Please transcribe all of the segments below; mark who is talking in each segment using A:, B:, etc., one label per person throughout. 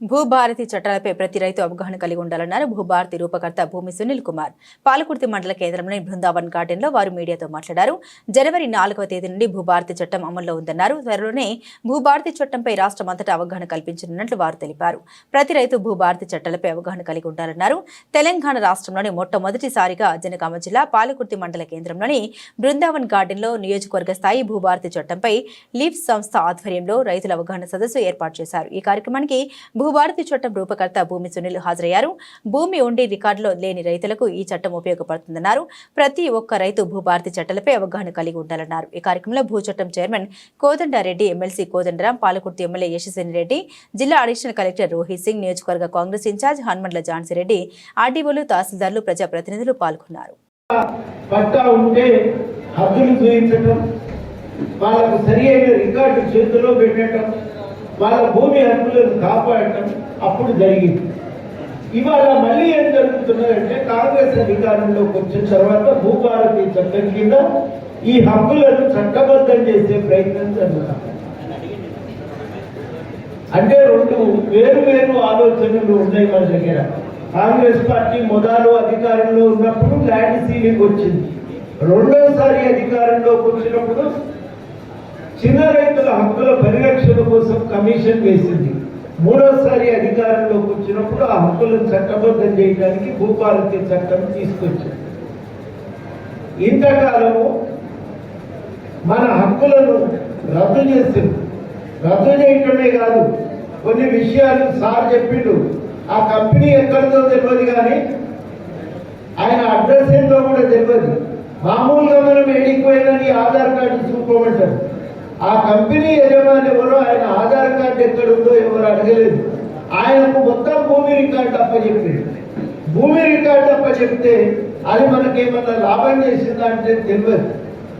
A: భూభారతి చట్టాలపై ప్రతి రైతు అవగాహన కలిగి ఉండాలన్నారు భూభారతి రూపకర్త భూమి సునీల్ కుమార్. పాలకుర్తి మండల కేంద్రంలోని బృందావన్ గార్డెన్లో వారు మీడియాతో మాట్లాడారు. జనవరి నాలుగవ తేదీ నుండి భూభారతి చట్టం అమల్లో ఉందన్నారు. త్వరలోనే భూభారతి చట్టంపై రాష్ట్రమంతటా అవగాహన కల్పించనున్నట్లు వారు తెలిపారు. ప్రతి రైతు భూభారతి చట్టాలపై అవగాహన కలిగి ఉండాలన్నారు. తెలంగాణ రాష్ట్రంలోని మొట్టమొదటిసారిగా జనగామ జిల్లా పాలకుర్తి మండల కేంద్రంలోని బృందావన్ గార్డెన్లో నియోజకవర్గ స్థాయి భూభారతి చట్టంపై లీఫ్ సంస్థ ఆధ్వర్యంలో రైతుల అవగాహన సదస్సు ఏర్పాటు చేశారు. ఈ కార్యక్రమానికి భూభారతి చట్టం రూపకర్త భూమి సునీల్ హాజరయ్యారు. భూమి ఉండి రికార్డులో లేని రైతులకు ఈ చట్టం ఉపయోగపడుతుందన్నారు. ప్రతి ఒక్క రైతు భూభారతి చట్టాలపై అవగాహన కలిగి ఉండాలన్నారు. ఈ కార్యక్రమంలో భూ చట్టం chairman Kodandareddy MLC Kodandaram Palakurthi MLA Yashaswini Reddy జిల్లా అడిషనల్ కలెక్టర్ రోహిత్ సింగ్ నియోజకవర్గ కాంగ్రెస్ ఇన్ఛార్జ్ హన్మండ్ల ఝాన్సీరెడ్డి ఆర్డీఓలు తహసీల్దార్లు ప్రజాప్రతినిధులు పాల్గొన్నారు.
B: పట్టా ఉంటే హద్దులు చూపించటం వాళ్ళకు సరి అయిన రికార్డు చేతిలో పెట్టడం వాళ్ళ భూమి హక్కులను కాపాడటం అప్పుడు జరిగింది. ఇవాళ మళ్ళీ ఏం జరుగుతున్నదంటే కాంగ్రెస్ అధికారంలోకి వచ్చిన తర్వాత భూభారతి చట్టం కింద ఈ హక్కులను చట్టబద్ధం చేసే ప్రయత్నం జరుగుతుంది. అంటే రెండు వేరు వేరు ఆలోచనలు ఉన్నాయి మన దగ్గర. కాంగ్రెస్ పార్టీ మొదలు అధికారంలో ఉన్నప్పుడు ల్యాండ్ సీలింగ్ వచ్చింది. రెండోసారి అధికారంలోకి వచ్చినప్పుడు చిన్న రైతుల హక్కుల పరిరక్షణ కోసం కమిషన్ వేసింది. మూడోసారి అధికారంలోకి వచ్చినప్పుడు ఆ హక్కులను చట్టబద్ధం చేయడానికి భూపాలకి చట్టం తీసుకొచ్చింది. ఇంతకాలము మన హక్కులను రద్దు చేసింది. రద్దు చేయటమే కాదు కొన్ని విషయాలు సార్ చెప్పిండు. ఆ కంపెనీ ఎక్కడితో తెలియదు కానీ ఆయన అడ్రస్ ఏంటో కూడా తెలియదు మామూలుగా మనం ఏడిపోయిందని ఆధార్ కార్డు చూసుకోమంటారు ఆ కంపెనీ యజమాని ఎవరో ఆయన ఆధార్ కార్డు ఎక్కడుందో ఎవరు అడగలేదు. ఆయనకు మొత్తం భూమి రికార్డు అప్పచెప్పిండు భూమి రికార్డు అప్పచెప్తే అది మనకేమన్నా లాభం చేసిందా అంటే తెలియదు.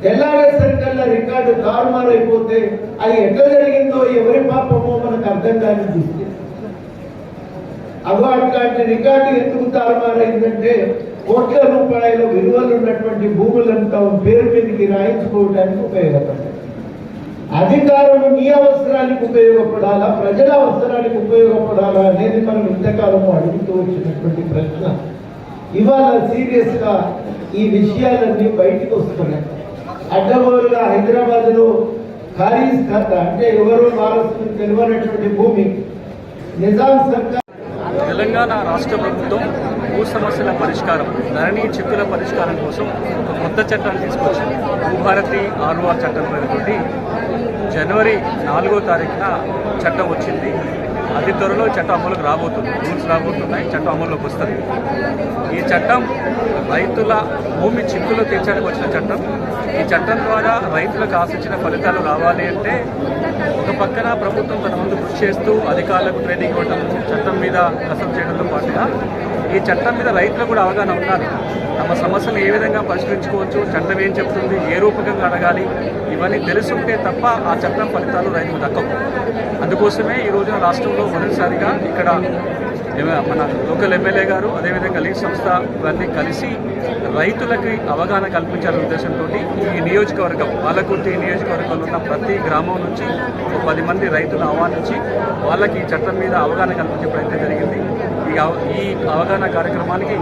B: తెల్లారేసరికల్లా రికార్డు తారుమారైపోతే అది ఎట్లా జరిగిందో ఎవరి పాపమో మనకు అర్థం కాని దుస్థితి అగో అట్లాంటి రికార్డు ఎందుకు తారుమారైందంటే కోట్ల రూపాయల విలువలు ఉన్నటువంటి భూములంతా పేరు మీదకి రాయించుకోవడానికి ఉపయోగపడతాయి. అధికారం నీ అవసరానికి ఉపయోగపడాలా? ప్రజల అవసరానికి ఉపయోగపడాలా అనేది మనం ఇంతకాలం అడుగుతూ వచ్చినటువంటి ప్రశ్న. ఇవాళ సీరియస్గా ఈ విషయాలన్నీ బయటకు వస్తున్నాయి. అడ్డగోలుగా హైదరాబాద్లో ఖారీజ్ ఖాతా అంటే ఎవరో వారసులు తెలియనటువంటి భూమి. నిజాం సర్కార్
C: తెలంగాణ రాష్ట్ర ప్రభుత్వం భూ సమస్యల పరిష్కారం ధరణి చిక్కుల పరిష్కారం కోసం ఒక కొత్త చట్టాన్ని తీసుకొచ్చింది. భూభారతి ఆర్వా చట్టం పేరుతోటి జనవరి నాలుగో తారీఖున చట్టం వచ్చింది. అతి త్వరలో చట్టం అమలుకు రాబోతుంది. రూల్స్ రాబోతున్నాయి. చట్టం అమల్లోకి వస్తుంది. ఈ చట్టం రైతుల భూమి చిక్కులు తీర్చడానికి వచ్చిన చట్టం. ఈ చట్టం ద్వారా రైతులకు ఆశించిన ఫలితాలు రావాలి అంటే ఒక పక్కన ప్రభుత్వం తన ముందు చేస్తూ అధికారులకు ట్రైనింగ్ ఇవ్వడం చట్టం మీద కసరత్తు చేయడంతో పాటుగా ఈ చట్టం మీద రైతులకు కూడా అవగాహన ఉండాలి. తమ సమస్యలు ఏ విధంగా పరిష్కరించుకోవచ్చు చట్టం ఏం చెప్తుంది ఏ రూపకంగా అడగాలి ఇవన్నీ తెలుసుంటే తప్ప ఆ చట్టం ఫలితాలు రైతుకు దక్కవు. అందుకోసమే ఈ రోజున రాష్ట్రంలో మొదటిసారిగా ఇక్కడ మన లోకల్ ఎమ్మెల్యే గారు అదేవిధంగా లీగ్ సంస్థ ఇవన్నీ కలిసి రైతులకి అవగాహన కల్పించాలనే ఉద్దేశంతో ఈ నియోజకవర్గం పాలకుర్తి నియోజకవర్గంలో ఉన్న ప్రతి గ్రామం నుంచి ఒక పది మంది రైతులను ఆహ్వానించి వాళ్ళకి ఈ చట్టం మీద అవగాహన కల్పించే ప్రయత్నం జరిగింది. ఈ ఈ అవగాహన కార్యక్రమానికి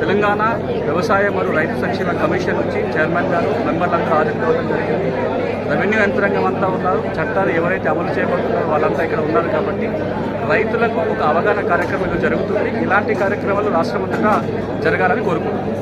C: తెలంగాణ వ్యవసాయ మరియు రైతు సంక్షేమ కమిషన్ నుంచి చైర్మన్ గారు మెంబర్లంతా హాజరుకోవడం జరిగింది. రెవెన్యూ యంత్రాంగం అంతా ఉన్నారు చట్టాలు ఎవరైతే అమలు చేయబడుతున్నారో వాళ్ళంతా ఇక్కడ ఉన్నారు కాబట్టి రైతులకు ఒక అవగాహన కార్యక్రమం జరుగుతుంది. ఇలాంటి కార్యక్రమాలు రాష్ట్రమంతటా జరగాలని కోరుకుంటున్నాం.